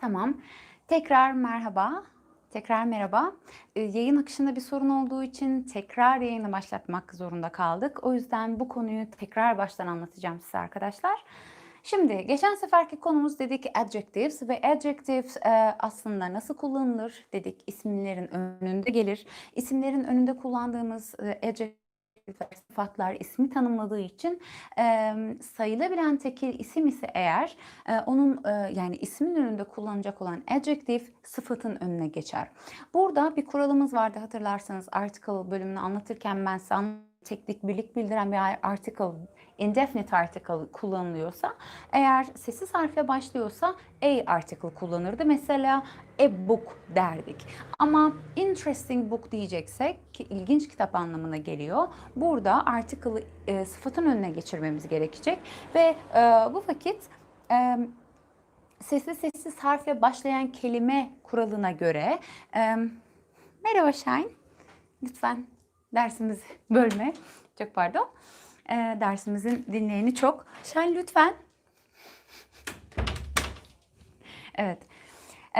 Tamam. Tekrar merhaba. Tekrar merhaba. Ee, yayın akışında bir sorun olduğu için tekrar yayını başlatmak zorunda kaldık. O yüzden bu konuyu tekrar baştan anlatacağım size arkadaşlar. Şimdi geçen seferki konumuz dedik adjectives ve adjectives e, aslında nasıl kullanılır dedik isimlerin önünde gelir. İsimlerin önünde kullandığımız e, adjective sıfatlar ismi tanımladığı için e, sayılabilen tekil isim ise eğer e, onun e, yani ismin önünde kullanacak olan adjective sıfatın önüne geçer. Burada bir kuralımız vardı hatırlarsanız article bölümünü anlatırken ben size teknik birlik bildiren bir article, indefinite article kullanılıyorsa, eğer sessiz harfle başlıyorsa a article kullanırdı. Mesela a book derdik. Ama interesting book diyeceksek ki ilginç kitap anlamına geliyor. Burada article'ı e, sıfatın önüne geçirmemiz gerekecek ve e, bu vakit e, sessiz sessiz harfle başlayan kelime kuralına göre e, merhaba Shine lütfen dersimizi bölme. Çok pardon. E, dersimizin dinleyeni çok. Şen lütfen. Evet.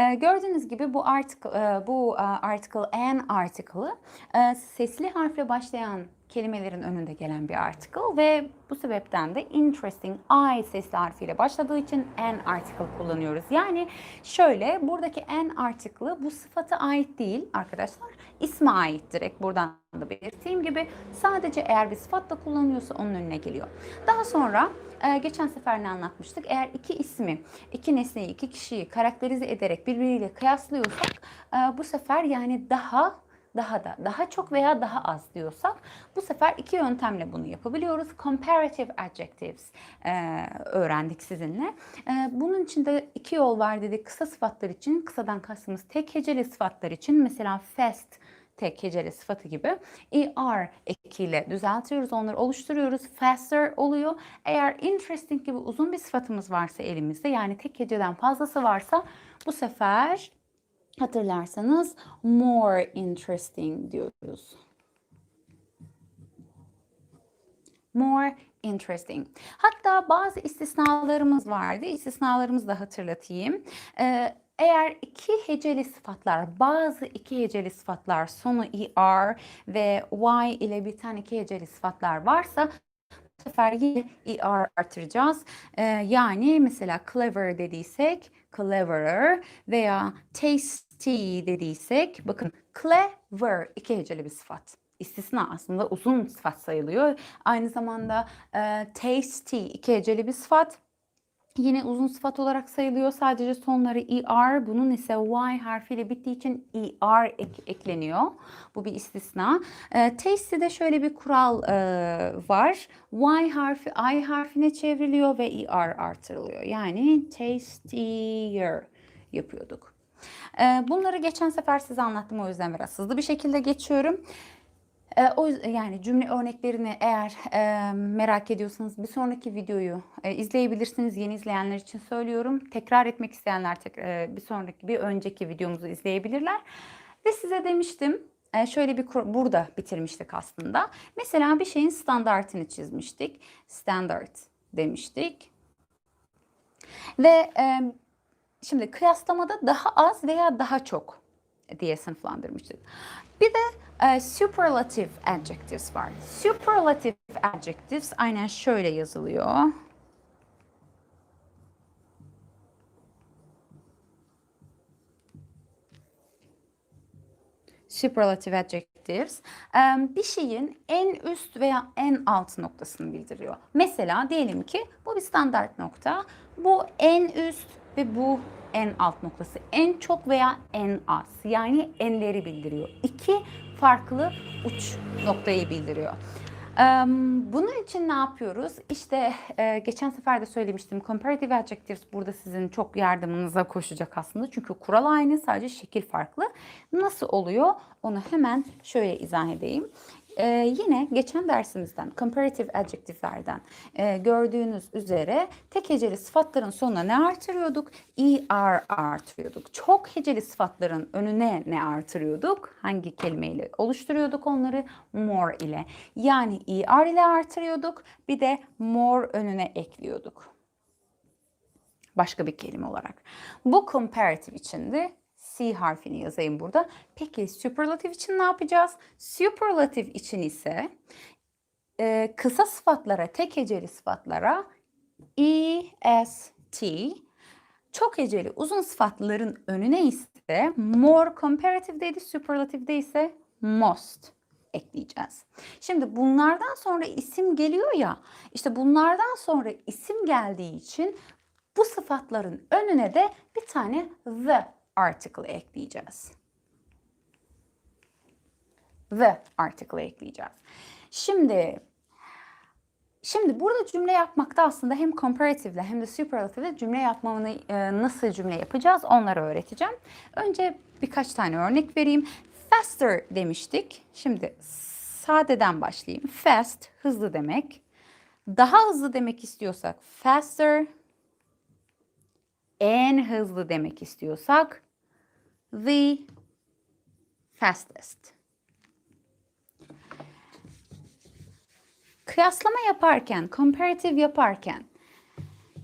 E, gördüğünüz gibi bu article, e, bu e, article an article'ı e, sesli harfle başlayan kelimelerin önünde gelen bir article ve bu sebepten de interesting I sesli harfiyle başladığı için an article kullanıyoruz. Yani şöyle buradaki an article'ı bu sıfata ait değil arkadaşlar. isme ait direkt buradan da belirttiğim gibi sadece eğer bir sıfatla kullanıyorsa onun önüne geliyor. Daha sonra e, geçen sefer ne anlatmıştık? Eğer iki ismi, iki nesneyi, iki kişiyi karakterize ederek birbiriyle kıyaslıyorsak e, bu sefer yani daha daha da, daha çok veya daha az diyorsak bu sefer iki yöntemle bunu yapabiliyoruz. Comparative adjectives e, öğrendik sizinle. E, bunun için de iki yol var dedik. Kısa sıfatlar için, kısadan kastımız tek heceli sıfatlar için mesela fast tek heceli sıfatı gibi er ekiyle düzeltiyoruz. Onları oluşturuyoruz. Faster oluyor. Eğer interesting gibi uzun bir sıfatımız varsa elimizde yani tek heceden fazlası varsa bu sefer hatırlarsanız more interesting diyoruz. More interesting. Hatta bazı istisnalarımız vardı. İstisnalarımızı da hatırlatayım. Ee, eğer iki heceli sıfatlar, bazı iki heceli sıfatlar sonu er ve y ile biten iki heceli sıfatlar varsa bu sefer yine er artıracağız. Ee, yani mesela clever dediysek cleverer veya tasty dediysek bakın clever iki heceli bir sıfat. İstisna aslında uzun sıfat sayılıyor. Aynı zamanda e, tasty iki heceli bir sıfat. Yine uzun sıfat olarak sayılıyor. Sadece sonları er. Bunun ise y harfiyle bittiği için er ek, ekleniyor. Bu bir istisna. E, tasty'de şöyle bir kural e, var. Y harfi I harfine çevriliyor ve er artırılıyor. Yani tastier yapıyorduk. E, bunları geçen sefer size anlattım o yüzden biraz hızlı bir şekilde geçiyorum. E, o yani cümle örneklerini eğer e, merak ediyorsanız bir sonraki videoyu e, izleyebilirsiniz. Yeni izleyenler için söylüyorum. Tekrar etmek isteyenler tekrar, e, bir sonraki bir önceki videomuzu izleyebilirler. Ve size demiştim e, şöyle bir burada bitirmiştik aslında. Mesela bir şeyin standartını çizmiştik. Standard demiştik. Ve e, şimdi kıyaslamada daha az veya daha çok diye sınıflandırmıştık. Bir de e, superlative adjectives var. Superlative adjectives aynen şöyle yazılıyor. Superlative adjectives bir şeyin en üst veya en alt noktasını bildiriyor. Mesela diyelim ki bu bir standart nokta, bu en üst ve bu en alt noktası. En çok veya en az. Yani enleri bildiriyor. İki farklı uç noktayı bildiriyor. Bunun için ne yapıyoruz? İşte geçen sefer de söylemiştim. Comparative adjectives burada sizin çok yardımınıza koşacak aslında. Çünkü kural aynı sadece şekil farklı. Nasıl oluyor? Onu hemen şöyle izah edeyim. Ee, yine geçen dersimizden comparative adjective'lerden e, gördüğünüz üzere tek heceli sıfatların sonuna ne artırıyorduk? er artırıyorduk. Çok heceli sıfatların önüne ne artırıyorduk? Hangi kelimeyle oluşturuyorduk onları? More ile. Yani er ile artırıyorduk. Bir de more önüne ekliyorduk. Başka bir kelime olarak. Bu comparative için de C harfini yazayım burada. Peki superlative için ne yapacağız? Superlative için ise e, kısa sıfatlara, tek heceli sıfatlara est, çok heceli uzun sıfatların önüne ise more comparative'deydi, superlative'de ise most ekleyeceğiz. Şimdi bunlardan sonra isim geliyor ya, işte bunlardan sonra isim geldiği için bu sıfatların önüne de bir tane the article ekleyeceğiz. The article ekleyeceğiz. Şimdi Şimdi burada cümle yapmakta aslında hem comparative'le hem de superlative'le cümle yapmamını e, nasıl cümle yapacağız onları öğreteceğim. Önce birkaç tane örnek vereyim. Faster demiştik. Şimdi sadeden başlayayım. Fast hızlı demek. Daha hızlı demek istiyorsak faster. En hızlı demek istiyorsak the fastest. Kıyaslama yaparken, comparative yaparken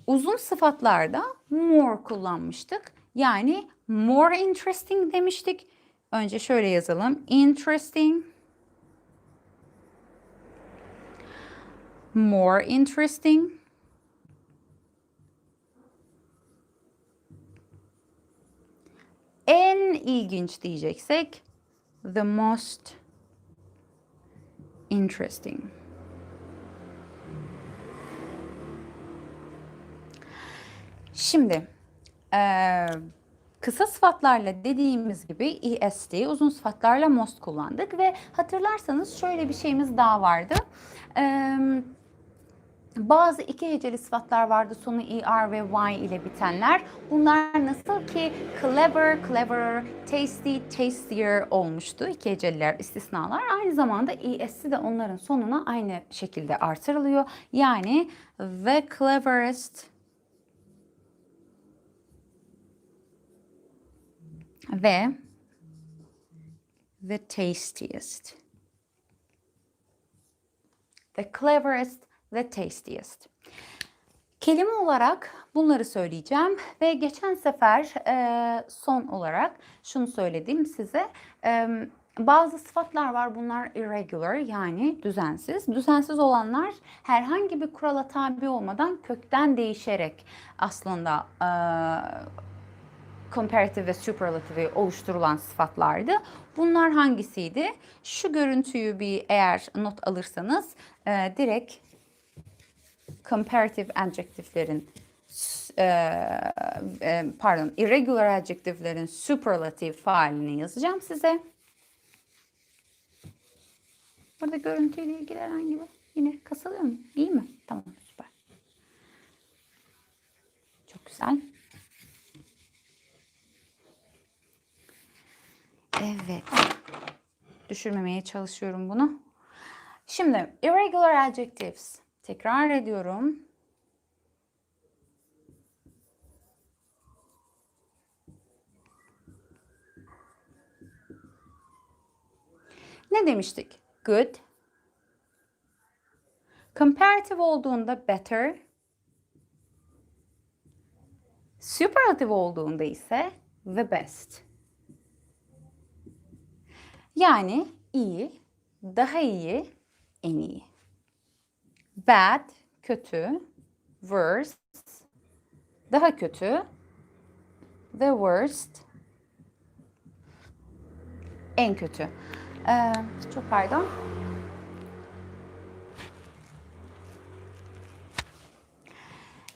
uzun sıfatlarda more kullanmıştık. Yani more interesting demiştik. Önce şöyle yazalım. Interesting. More interesting. En ilginç diyeceksek the most interesting. Şimdi eee, kısa sıfatlarla dediğimiz gibi est, uzun sıfatlarla most kullandık ve hatırlarsanız şöyle bir şeyimiz daha vardı. Eee, bazı iki heceli sıfatlar vardı sonu er ve y ile bitenler. Bunlar nasıl ki clever, cleverer, tasty, tastier olmuştu. İki heceliler istisnalar. Aynı zamanda es'i de onların sonuna aynı şekilde artırılıyor. Yani the cleverest, ve the tastiest. The cleverest, the tastiest. Kelime olarak bunları söyleyeceğim ve geçen sefer e, son olarak şunu söyledim size. E, bazı sıfatlar var bunlar irregular yani düzensiz. Düzensiz olanlar herhangi bir kurala tabi olmadan kökten değişerek aslında e, comparative ve superlative oluşturulan sıfatlardı. Bunlar hangisiydi? Şu görüntüyü bir eğer not alırsanız e, direkt comparative adjective'lerin e, e, pardon irregular adjective'lerin superlative faalini yazacağım size. Burada görüntüyle ilgili herhangi bir yine kasılıyor mu? İyi mi? Tamam süper. Çok güzel. Evet. Düşürmemeye çalışıyorum bunu. Şimdi irregular adjectives. Tekrar ediyorum. Ne demiştik? Good. Comparative olduğunda better. Superlative olduğunda ise the best. Yani iyi, daha iyi, en iyi. Bad, kötü. Worst, daha kötü. The worst, en kötü. Ee, çok pardon.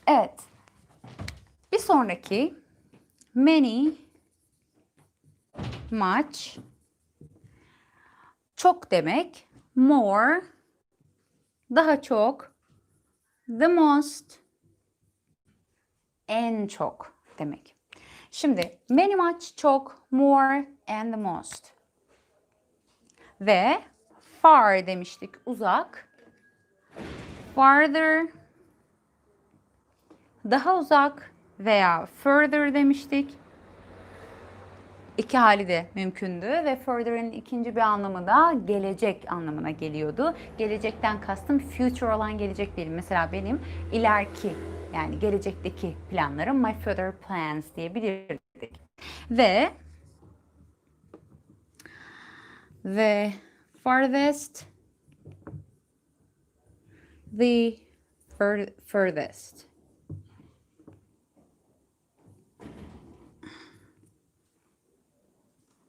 Evet. Bir sonraki many, much, çok demek. More. Daha çok. The most. En çok demek. Şimdi many much çok, more and the most. Ve far demiştik uzak. Farther daha uzak veya further demiştik. İki hali de mümkündü ve further'ın ikinci bir anlamı da gelecek anlamına geliyordu. Gelecekten kastım future olan gelecek değil. Mesela benim ileriki Yani gelecekteki planlarım my future plans diyebilirdik. Ve the farthest the fur- furthest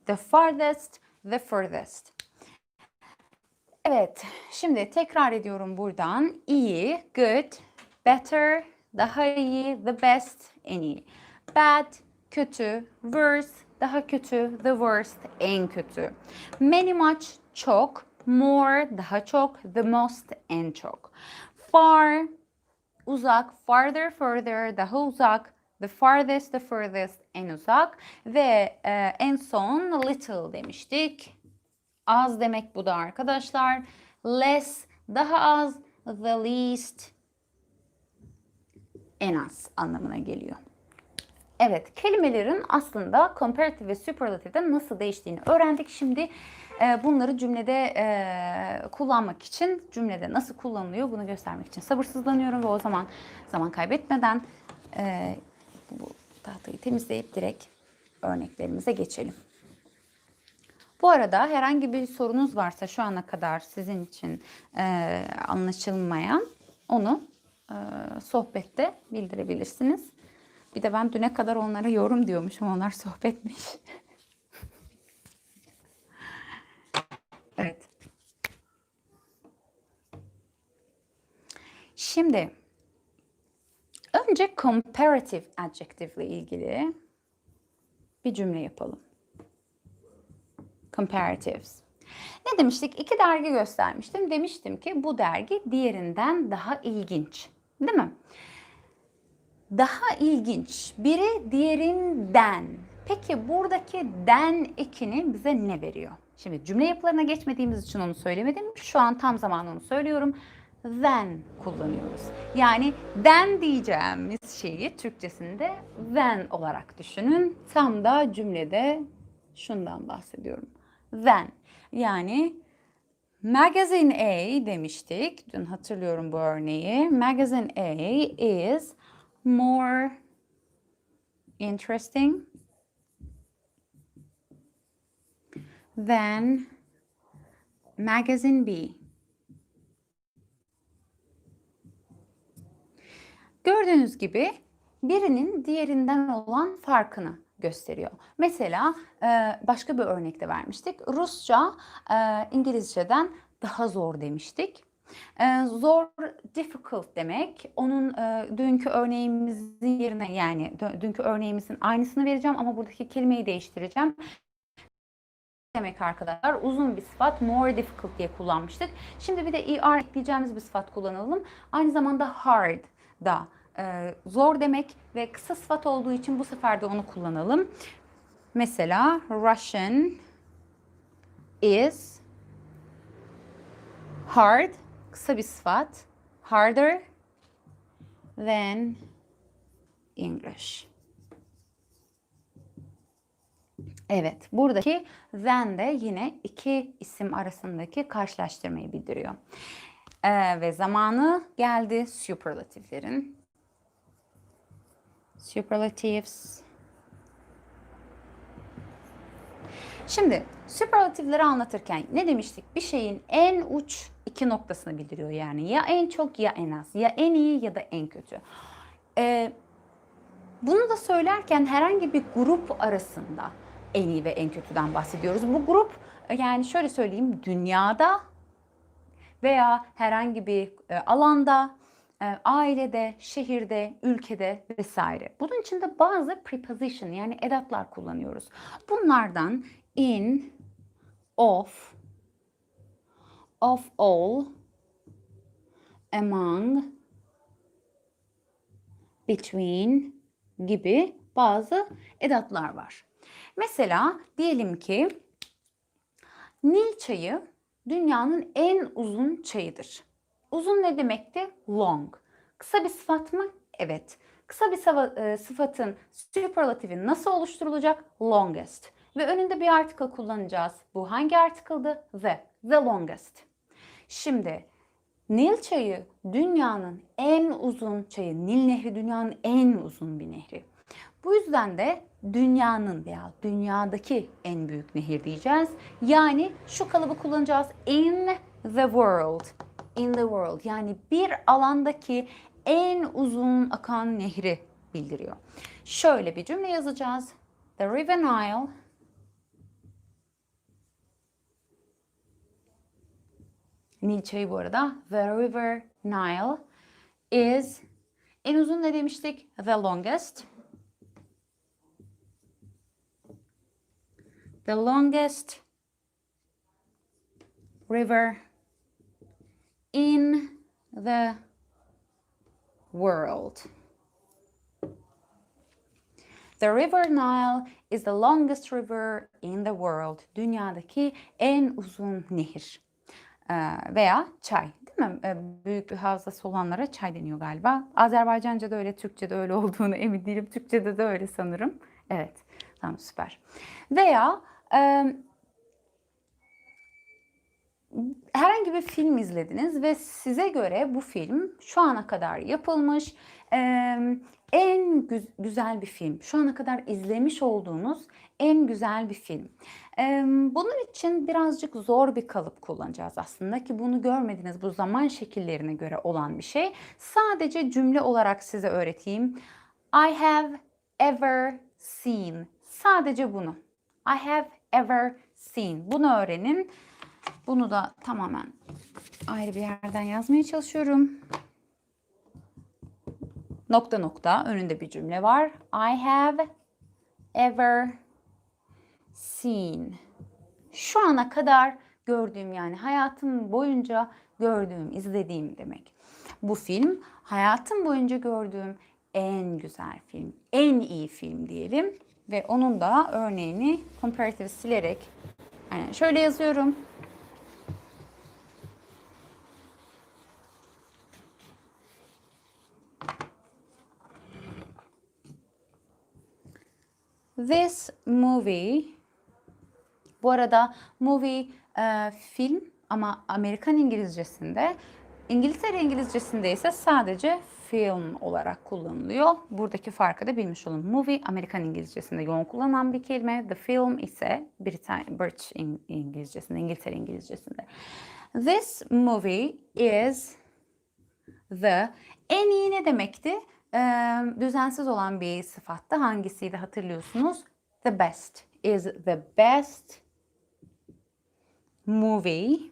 the farthest the furthest Evet, şimdi tekrar ediyorum buradan. İyi, good, better, daha iyi, the best, en iyi. Bad, kötü, worse, daha kötü, the worst, en kötü. Many much, çok, more, daha çok, the most, en çok. Far, uzak, farther, further, daha uzak, the farthest, the furthest, en uzak ve e, en son little demiştik. Az demek bu da arkadaşlar. Less, daha az, the least, en az anlamına geliyor. Evet, kelimelerin aslında comparative ve superlative'de nasıl değiştiğini öğrendik. Şimdi e, bunları cümlede e, kullanmak için, cümlede nasıl kullanılıyor bunu göstermek için sabırsızlanıyorum ve o zaman zaman kaybetmeden e, bu tahtayı temizleyip direkt örneklerimize geçelim. Bu arada herhangi bir sorunuz varsa şu ana kadar sizin için e, anlaşılmayan onu e, sohbette bildirebilirsiniz. Bir de ben düne kadar onlara yorum diyormuşum. Onlar sohbetmiş. evet. Şimdi önce comparative adjective ile ilgili bir cümle yapalım. Comparatives. Ne demiştik? İki dergi göstermiştim. Demiştim ki bu dergi diğerinden daha ilginç. Değil mi? Daha ilginç. Biri diğerinden. Peki buradaki den ekini bize ne veriyor? Şimdi cümle yapılarına geçmediğimiz için onu söylemedim. Şu an tam zamanı onu söylüyorum. Then kullanıyoruz. Yani den diyeceğimiz şeyi Türkçesinde then olarak düşünün. Tam da cümlede şundan bahsediyorum. Then yani Magazine A demiştik. Dün hatırlıyorum bu örneği. Magazine A is more interesting than magazine B. Gördüğünüz gibi birinin diğerinden olan farkını gösteriyor. Mesela e, başka bir örnekte vermiştik. Rusça e, İngilizceden daha zor demiştik. E, zor, difficult demek. Onun dünkü örneğimizin yerine yani dünkü örneğimizin aynısını vereceğim ama buradaki kelimeyi değiştireceğim demek arkadaşlar. Uzun bir sıfat more difficult diye kullanmıştık. Şimdi bir de er ekleyeceğimiz bir sıfat kullanalım. Aynı zamanda hard da e, zor demek ve kısa sıfat olduğu için bu sefer de onu kullanalım. Mesela Russian is hard kısa bir sıfat harder than English. Evet, buradaki than de yine iki isim arasındaki karşılaştırmayı bildiriyor. Ee, ve zamanı geldi superlatiflerin. Superlatives. Şimdi superlatifleri anlatırken ne demiştik? Bir şeyin en uç iki noktasını bildiriyor yani. Ya en çok ya en az. Ya en iyi ya da en kötü. Ee, bunu da söylerken herhangi bir grup arasında en iyi ve en kötüden bahsediyoruz. Bu grup yani şöyle söyleyeyim dünyada veya herhangi bir e, alanda e, ailede, şehirde, ülkede vesaire. Bunun için de bazı preposition yani edatlar kullanıyoruz. Bunlardan in, of, of all, among, between gibi bazı edatlar var. Mesela diyelim ki Nil çayı dünyanın en uzun çayıdır. Uzun ne demekti? Long. Kısa bir sıfat mı? Evet. Kısa bir e, sıfatın superlatifi nasıl oluşturulacak? Longest. Ve önünde bir article kullanacağız. Bu hangi article'dı? The. The longest. Şimdi Nil çayı dünyanın en uzun çayı. Nil Nehri dünyanın en uzun bir nehri. Bu yüzden de dünyanın veya dünyadaki en büyük nehir diyeceğiz. Yani şu kalıbı kullanacağız. In the world. In the world. Yani bir alandaki en uzun akan nehri bildiriyor. Şöyle bir cümle yazacağız. The River Nile Nil çayı bu arada. The River Nile is en uzun ne demiştik? The longest. The longest river in the world. The River Nile is the longest river in the world. Dünyadaki en uzun nehir. Ee, veya çay değil mi? Ee, büyük bir havzası olanlara çay deniyor galiba. Azerbaycanca da öyle, Türkçe de öyle olduğunu emin değilim. Türkçe'de de öyle sanırım. Evet, tamam süper. Veya herhangi bir film izlediniz ve size göre bu film şu ana kadar yapılmış en gü- güzel bir film. Şu ana kadar izlemiş olduğunuz en güzel bir film. Bunun için birazcık zor bir kalıp kullanacağız aslında ki bunu görmediniz bu zaman şekillerine göre olan bir şey. Sadece cümle olarak size öğreteyim. I have ever seen. Sadece bunu. I have ever seen. Bunu öğrenin. Bunu da tamamen ayrı bir yerden yazmaya çalışıyorum. Nokta nokta önünde bir cümle var. I have ever seen. Şu ana kadar gördüğüm yani hayatım boyunca gördüğüm, izlediğim demek. Bu film hayatım boyunca gördüğüm en güzel film, en iyi film diyelim. Ve onun da örneğini comparative silerek yani şöyle yazıyorum. This movie bu arada movie e, film ama Amerikan İngilizcesinde İngiltere İngilizcesinde ise sadece film olarak kullanılıyor. Buradaki farkı da bilmiş olun. Movie Amerikan İngilizcesinde yoğun kullanılan bir kelime. The film ise Britan British İng- İngilizcesinde, İngiltere İngilizcesinde. This movie is the en iyi ne demekti? Ee, düzensiz olan bir sıfatta hangisiydi hatırlıyorsunuz? The best is the best movie.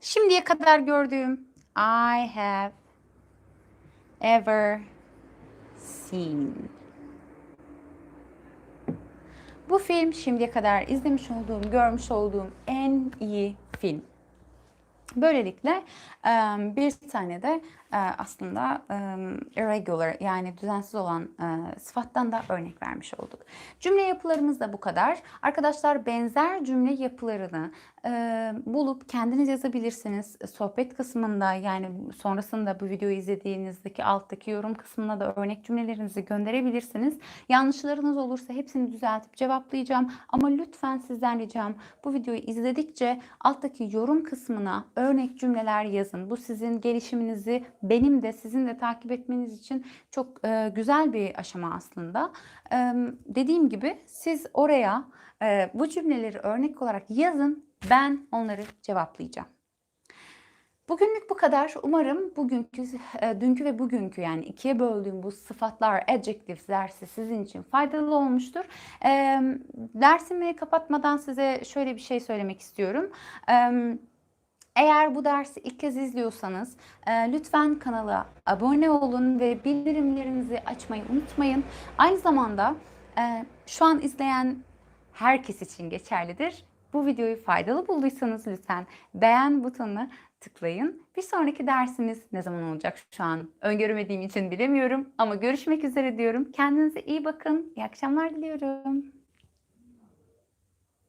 Şimdiye kadar gördüğüm I have ever seen. Bu film şimdiye kadar izlemiş olduğum, görmüş olduğum en iyi film. Böylelikle bir tane de aslında e, irregular yani düzensiz olan sıfattan da örnek vermiş olduk. Cümle yapılarımız da bu kadar. Arkadaşlar benzer cümle yapılarını bulup kendiniz yazabilirsiniz. Sohbet kısmında yani sonrasında bu videoyu izlediğinizdeki alttaki yorum kısmına da örnek cümlelerinizi gönderebilirsiniz. Yanlışlarınız olursa hepsini düzeltip cevaplayacağım. Ama lütfen sizden ricam bu videoyu izledikçe alttaki yorum kısmına örnek cümleler yazın. Bu sizin gelişiminizi benim de sizin de takip etmeniz için çok e, güzel bir aşama aslında. E, dediğim gibi siz oraya e, bu cümleleri örnek olarak yazın. Ben onları cevaplayacağım. Bugünlük bu kadar. Umarım bugünkü, e, dünkü ve bugünkü yani ikiye böldüğüm bu sıfatlar, adjectives dersi sizin için faydalı olmuştur. E, dersimi kapatmadan size şöyle bir şey söylemek istiyorum. E, eğer bu dersi ilk kez izliyorsanız e, lütfen kanala abone olun ve bildirimlerinizi açmayı unutmayın. Aynı zamanda e, şu an izleyen herkes için geçerlidir. Bu videoyu faydalı bulduysanız lütfen beğen butonuna tıklayın. Bir sonraki dersimiz ne zaman olacak şu an öngöremediğim için bilemiyorum ama görüşmek üzere diyorum. Kendinize iyi bakın. İyi akşamlar diliyorum.